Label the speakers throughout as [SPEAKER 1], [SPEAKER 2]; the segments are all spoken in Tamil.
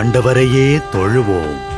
[SPEAKER 1] ஆண்டவரையே தொழுவோம்.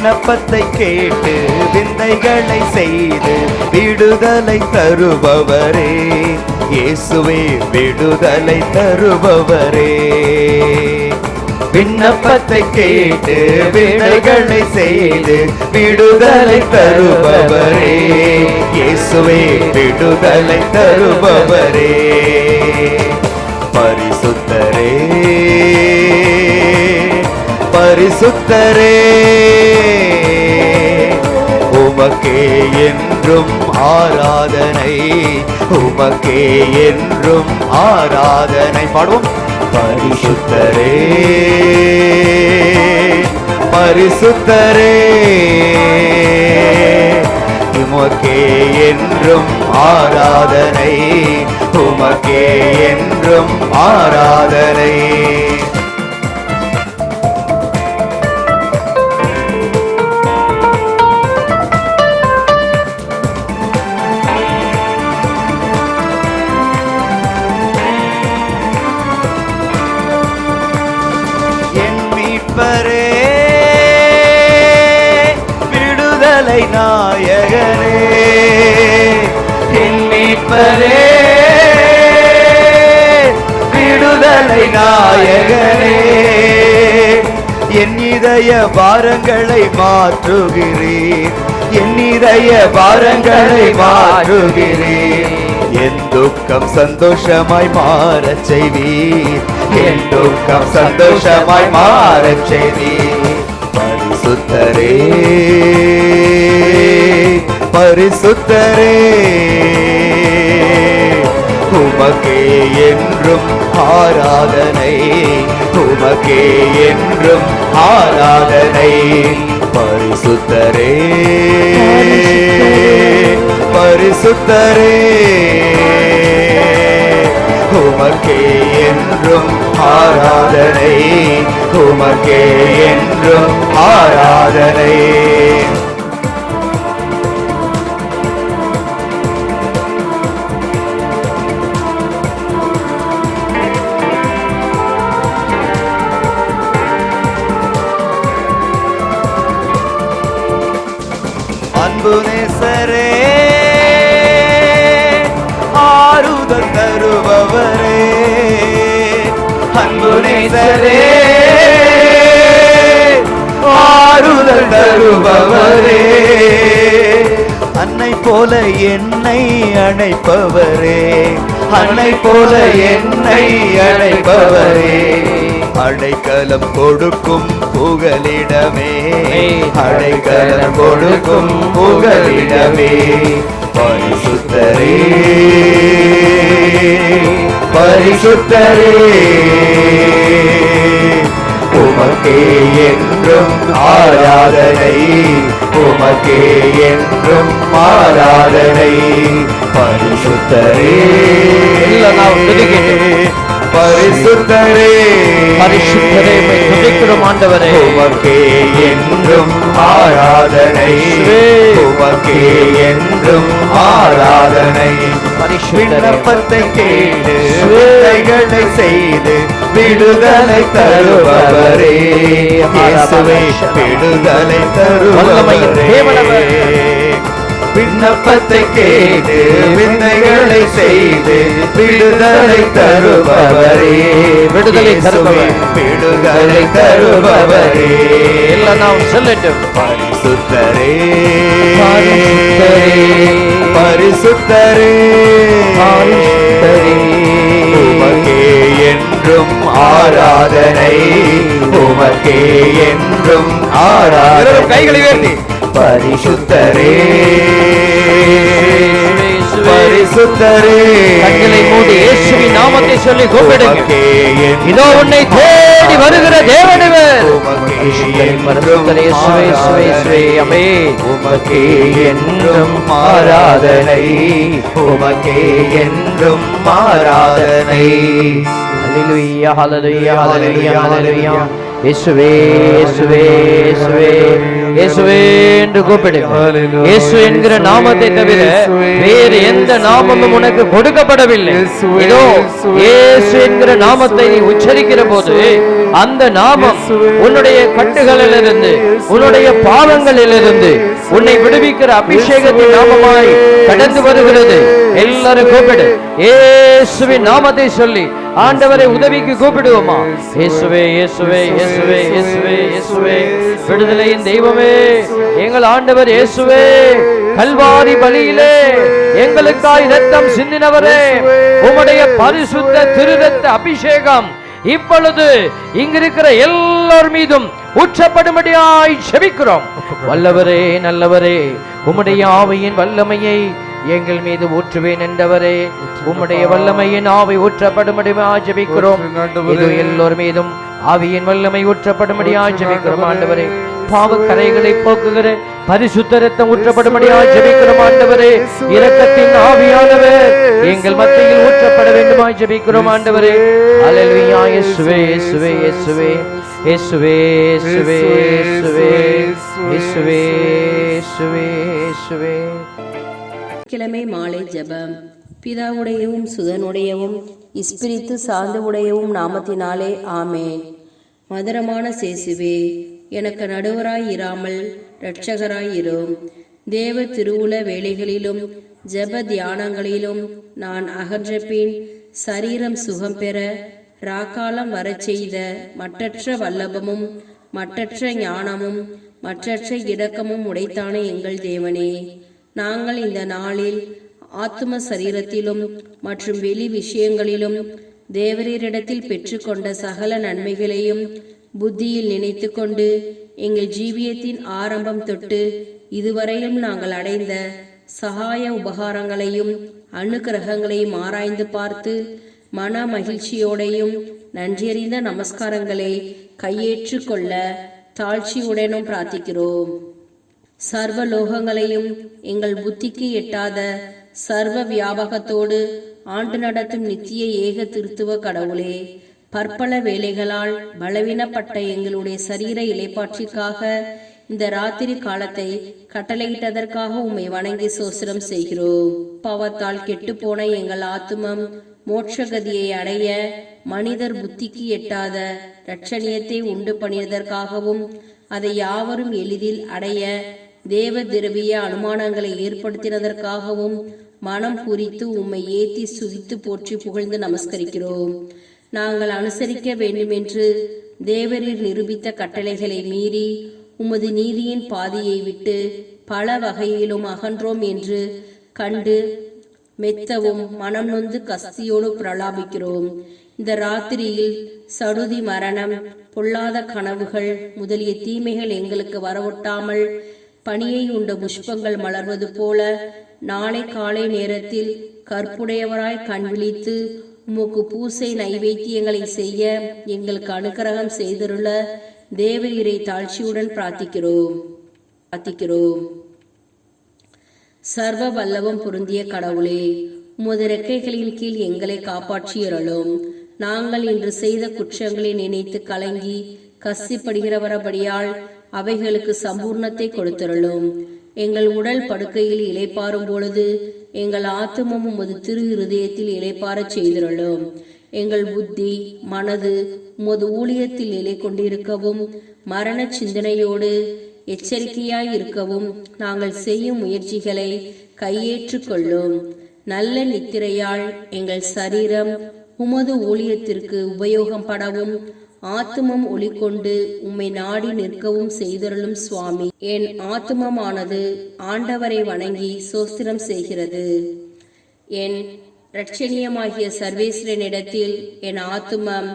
[SPEAKER 2] விண்ணப்பத்தை கேட்டு விந்தைகளை செய்து விடுதலை தருபவரே. இயேசுவே விடுதலை தருபவரே. விண்ணப்பத்தை கேட்டு விடைகளை செய்து விடுதலை தருபவரே. இயேசுவே விடுதலை தருபவரே. பரிசுத்தரே பரிசுத்தரே. உமக்கே என்றும் ஆராதனை. உமக்கே என்றும் ஆராதனை. பாடுவோம். பரிசுத்தரே. பரிசுத்தரே. உமக்கே என்றும் ஆராதனை. உமக்கே என்றும் ஆராதனை. நாயகனே என் இதய பாரங்களை மாற்றுகிறேன் என் இதய பாரங்களை மாற்றுகிறேன் என் துக்கம் சந்தோஷமாய் மாறச் செய்வீர். என் துக்கம் சந்தோஷமாய் மாறச் செய்வீர். பரிசுத்தரே பரிசுத்தரே. உமக்கே என்றும் ஆராதனை. உமக்கே என்றும் ஆராதனை. பரிசுத்தரே. பரிசுத்தரே. உமக்கே என்றும் ஆராதனை. உமக்கே என்றும் ஆராதனை. என்னை அணைப்பவரே. அன்னை போல என்னை அழைப்பவரே அடைக்கலம் கொடுக்கும் புகலிடமே. அடைக்கலம் கொடுக்கும் புகலிடமே. பரிசுத்தரே. பரிசுத்தரே. உமக்கே என்றும் ஆராதனை உமக்கே என்றும் ஆராதனை பரிசுத்தரே. பரிசுத்தரே
[SPEAKER 3] பரிசுத்தரே, துதிக்கிறோம் ஆண்டவரே.
[SPEAKER 2] உமக்கே என்றும் ஆராதனை. உமக்கே என்றும் ஆராதனை. விண்ணப்பத்தை
[SPEAKER 3] கேடு
[SPEAKER 2] வேலைகளை செய்து விடுதலை தருபவரே. விடுதலை தருபவரே. விண்ணப்பத்தை கேட்டு விந்தைகளை செய்து விடுதலை தருபவரே
[SPEAKER 3] விடுதலை தருபவர்.
[SPEAKER 2] விடுதலை தருபவரே
[SPEAKER 3] எல்லாம் நாம் சொல்லட்டும்
[SPEAKER 2] பரிசுத்தரே
[SPEAKER 3] பரிசுத்தரே.
[SPEAKER 2] பரிசுத்தரே. உமக்கே என்றும் ஆராதனை உமக்கே என்றும் ஆராதனை
[SPEAKER 3] கைகளை உயர்த்தி.
[SPEAKER 2] பரிசுத்தரே. பரிசுத்தரே.
[SPEAKER 3] கண்களை மூடி இயேசுவின் நாமத்தை சொல்லி கூப்பிடுங்க இதோ உன்னை தேடி வருகிற தேவனிவர். ஆமென்.
[SPEAKER 2] உமக்கே என்றும் ஆராதனை. உமக்கே என்றும் ஆராதனை.
[SPEAKER 3] ஹalleluya ஹalleluya ஹalleluya. ஹalleluya. இயேசுவே இயேசுவே இயேசுவே. இயேசுவே என்று இயேசு என்கிற நாமத்தை தவிர வேறு எந்த நாமமும் உனக்கு கொடுக்கப்படவில்லை. இதோ இயேசு என்கிற நாமத்தை நீ உச்சரிக்கிற போது அந்த நாமம் உன்னுடைய கட்டுகளிலிருந்து உன்னுடைய பாவங்களிலிருந்து உன்னை விடுவிக்கிற அபிஷேகத்தின் நாமமாய் கடந்து வருகிறது. எல்லாரும் கூப்பிடு. இயேசுவின் நாமத்தை சொல்லி ஆண்டவரை உதவிக்கு கூப்பிடுவோமா? இயேசுவே இயேசுவே இயேசுவே இயேசுவே இயேசுவே. விடுதலையின் தெய்வமே எங்கள் ஆண்டவர் இயேசுவே. கல்வாரி பலியிலே எங்களுக்காய் ரத்தம் சிந்தினவரே. உம்முடைய பரிசுத்த திரு ரத்த அபிஷேகம் இப்பொழுது இங்கிருக்கிற எல்லார் மீதும் உச்சப்படும்படியாய் செபிக்கிறோம். வல்லவரே நல்லவரே உம்முடைய ஆவையின் வல்லமையை எங்கள் மீது ஊற்றுவேன் என்றவரே உம்முடைய வல்லமையின் ஆவி ஊற்றப்படும்படியாய் ஜெபிக்கிறோம் இது எல்லோர் மீதும் ஆவியின் வல்லமை ஊற்றப்படும்படியாய் ஜெபிக்கிறோம் ஆண்டவரே. பாவக்கரைகளை போக்குகிற பரிசுத்த ரத்தம் ஊற்றப்படும்படியாய் ஜெபிக்கிறோம் ஆண்டவரே. இரக்கத்தின் ஆவியானவர் எங்கள் மத்தியில் ஊற்றப்பட வேண்டுமாய் ஜெபிக்கிறோம் ஆண்டவரே. அல்லேலூயா. இயேசுவே இயேசுவே இயேசுவே இயேசுவே. இயேசுவே இயேசுவே இயேசுவே. இயேசுவே இயேசுவே.
[SPEAKER 4] கிழமை மாலை ஜெபம். பிதாவுடையவும் சுதனுடையவும் இஸ்பிரித்து சார்ந்து உடையவும் நாமத்தினாலே ஆமேன். மதுரமான சேசுவே எனக்கு நடுவராய் இராமல் இரட்சகராயிரும். தேவ திருவுல வேலைகளிலும் ஜெப தியானங்களிலும் நான் அகன்ற பின் சரீரம் சுகம் பெற ராக்காலம் வரச் செய்த மற்றற்ற வல்லபமும் மற்றற்ற ஞானமும் மற்றற்ற இடக்கமும் உடைத்தான எங்கள் தேவனே. நாங்கள் இந்த நாளில் ஆத்ம சரீரத்திலும் மற்றும் வெளி விஷயங்களிலும் தேவரீரிடத்தில் பெற்றுக்கொண்ட சகல நன்மைகளையும் புத்தியில் நினைத்து கொண்டு எங்கள் ஜீவியத்தின் ஆரம்பம் தொட்டு இதுவரையிலும் நாங்கள் அடைந்த சகாய உபகாரங்களையும் அனுகிரகங்களையும் ஆராய்ந்து பார்த்து மன மகிழ்ச்சியோடையும் நன்றியறிந்த நமஸ்காரங்களை கையேற்று கொள்ள தாழ்ச்சியுடனும் பிரார்த்திக்கிறோம். சர்வ லோகங்களையும் எங்கள் புத்திக்கு எட்டாத சர்வ வியாபகத்தோடு ஆண்டு நடத்தும் நித்திய ஏக திருத்துவ கடவுளே பற்பல வேலைகளால் பலவீனப்பட்ட எங்களுடைய சரீர இலைப்பாற்றிற்காக இந்த ராத்திரி காலத்தை கட்டளையிட்டதற்காக உம்மை வணங்கி சோசனம் செய்கிறோம். பாவத்தால் கெட்டுப்போன எங்கள் ஆத்துமம் மோட்சகதியை அடைய மனிதர் புத்திக்கு எட்டாத ரட்சணியத்தை உண்டு பண்ணியதற்காகவும் அதை யாவரும் எளிதில் அடைய தேவ திரவிய அனுமானங்களை ஏற்படுத்தினதற்காகவும் மனம் புரித்து உம்மை ஏத்தி சுதித்து போற்றி புகழ்ந்து நமஸ்கரிக்கிறோம். நாங்கள் அனுசரிக்க வேண்டுமென்று தேவரில் நிரூபித்த கட்டளைகளை மீறி உமது நீதியின் பாதையை விட்டு பல வகையிலும் அகன்றோம் என்று கண்டு மெத்தவும் மனம் நொந்து கஸ்தியோடு பிரலாபிக்கிறோம். இந்த ராத்திரியில் சடுதி மரணம் பொல்லாத கனவுகள் முதலிய தீமைகள் எங்களுக்கு வரவொட்டாமல் பனியை உண்ட புஷ்பங்கள் மலர்வது போல நாளை காலை நேரத்தில் கற்புடையவராய் கண் விழித்து உமக்கு பூசை நைவேத்தியங்களை செய்ய எங்களுக்கு அனுக்கிரகம் செய்திருள்ள தேவரீரை தாழ்ச்சியுடன் பிரார்த்திக்கிறோம். பிரார்த்திக்கிறோம். சர்வ வல்லவம் பொருந்திய கடவுளே உமது ரெக்கைகளின் கீழ் எங்களை காப்பாற்றியறலும் நாங்கள் இன்று செய்த குற்றங்களை நினைத்து கலங்கி கசிப்படுகிறவரபடியால் அவைகளுக்கு சம்பூர்ணத்தை கொடுத்தருளும். எங்கள் உடல் படுக்கையில் இளைப்பாறும் பொழுது எங்கள் ஆத்மமும் உமது திரு இருதயத்தில் இளைப்பாறச் செய்திருளும். எங்கள் புத்தி மனது உமது ஊழியத்தில் நிலை கொண்டிருக்கவும் மரண சிந்தனையோடு எச்சரிக்கையாய் இருக்கவும் நாங்கள் செய்யும் முயற்சிகளை கையேற்றுக்கொள்ளும் நல்ல நித்திரையால் எங்கள் சரீரம் உமது ஊழியத்திற்கு உபயோகம் படவும் ஆத்துமம் ஒளிக்கொண்டு உம்மை நாடி நிற்கவும் செய்தருளும் சுவாமி. என் ஆத்துமமானது ஆண்டவரை வணங்கி சோஸ்திரம் செய்கிறது. என் இரட்சணியமாகிய சர்வேஸ்வரனிடத்தில் என் ஆத்துமம்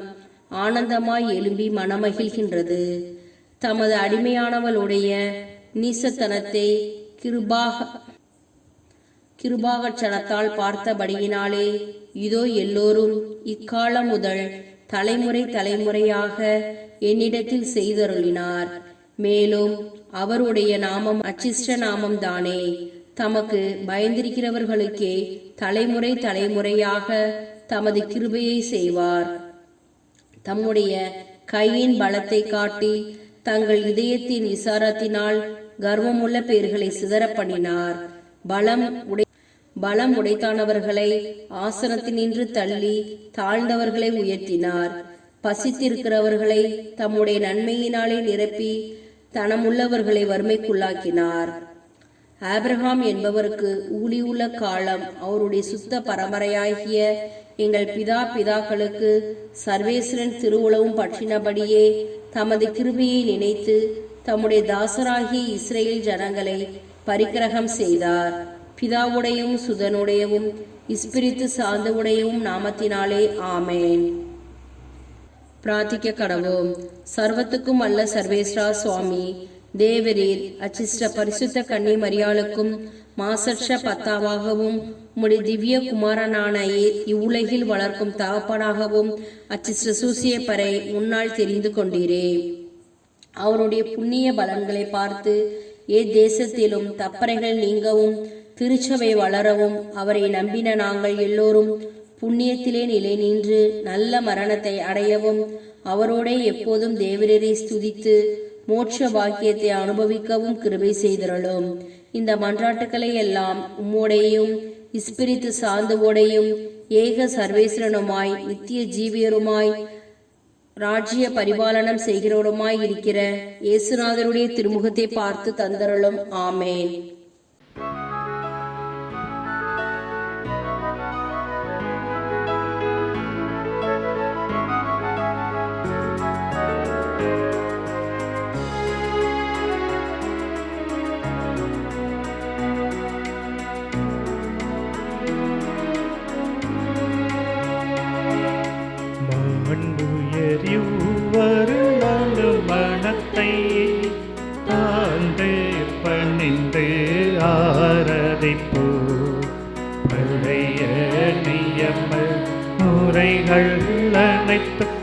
[SPEAKER 4] ஆனந்தமாய் எழும்பி மனமகிழ்கின்றது. தமது அடிமையானவளுடைய நீசத்தனத்தை கிருபாக கிருபாகச்சனத்தால் பார்த்தபடியினாலே இதோ எல்லோரும் இக்காலம் முதல் தலைமுறை தலைமுறையாக என்னிடத்தில் செய்தருளினார். மேலும் அவருடைய நாமம் அச்சிஷ்ட நாமம் தானே. தமக்கு பயந்திருக்கிறவர்களுக்கே தலைமுறை தலைமுறையாக தமது கிருபையை செய்வார். தம்முடைய கையின் பலத்தை காட்டி தங்கள் இதயத்தின் விசாரத்தினால் கர்வமுள்ள பேர்களை சிதறப் பண்ணினார் பலம் உடைய பலம் உடைத்தானவர்களை ஆசனத்தினின்று தள்ளி தாழ்ந்தவர்களை உயர்த்தினார். பசித்திருக்கிறவர்களை தம்முடைய நன்மையினாலே நிரப்பி தனமுள்ளவர்களை வறுமைக்குள்ளாக்கினார். ஆப்ரஹாம் என்பவருக்கு ஊழியுள்ள காலம் அவருடைய சுத்த பரம்பரையாகிய எங்கள் பிதா பிதாக்களுக்கு சர்வேஸ்வரன் திருவுளவும் பற்றினபடியே தமது கிருபியை நினைத்து தம்முடைய தாசராகிய இஸ்ரேல் ஜனங்களை பரிக்கிரகம் செய்தார். பிதாவுடையும் சுதனுடையவும் இஸ்பிரித்து சார்ந்தவுடையவும் நாமத்தினாலே ஆமேன். பிரார்த்திக்க கடவோம் சர்வத்துக்கும் அல்ல சர்வேஸ்வரா சுவாமி. தேவரீர் அச்சிஷ்ட பரிசுத்த கன்னி மரியாளுக்கும் மாசற்ற பத்தாவாகவும் உம்முடைய திவ்ய குமாரனான இவ்வுலகில் வளர்க்கும் தகப்பனாகவும் அச்சிஷ்ட சூசியப்பரை முன்னால் தெரிந்து கொண்டீரே. அவருடைய புண்ணிய பலன்களை பார்த்து ஏ தேசத்திலும் தப்பறைகள் நீங்கவும் திருச்சபை வளரவும் அவரை நம்பின நாங்கள் எல்லோரும் புண்ணியத்திலே நிலை நின்று நல்ல மரணத்தை அடையவும் அவரோடே எப்போதும் தேவரரை ஸ்துதித்து மோட்ச பாக்கியத்தை அனுபவிக்கவும் கிருபை செய்திரலும் இந்த மன்றாட்டுக்களை எல்லாம் உம்மோடையும் இஸ்பிரித்து சார்ந்தவோடையும் ஏக சர்வேஸ்வரனுமாய் நித்திய ஜீவியருமாய் ராஜ்ய பரிபாலனம் செய்கிறவருமாய் இருக்கிற இயேசுநாதருடைய திருமுகத்தை பார்த்து தந்தருளும். ஆமேன்.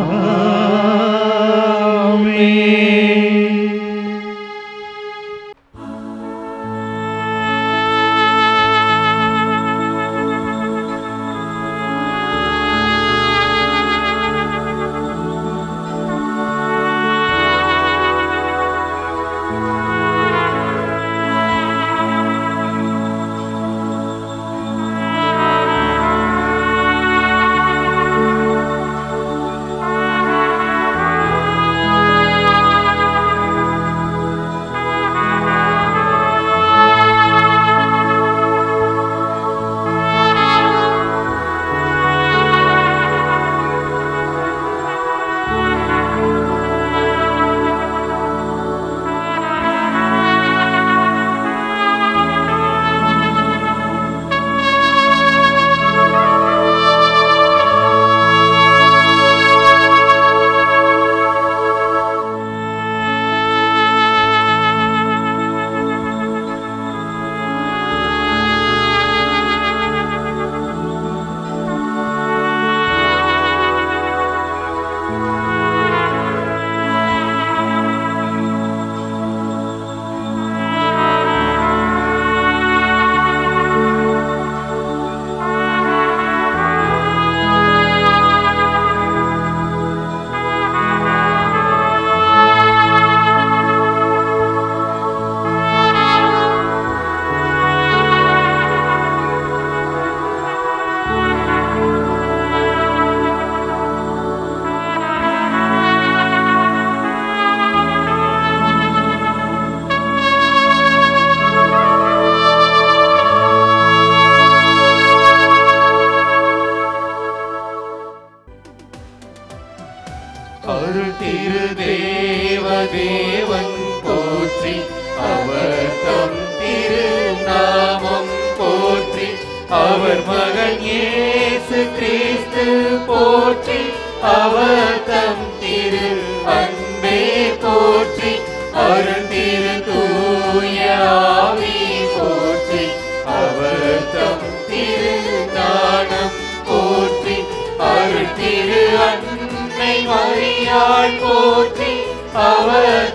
[SPEAKER 5] அருள் மரியாள் போற்றி அவர்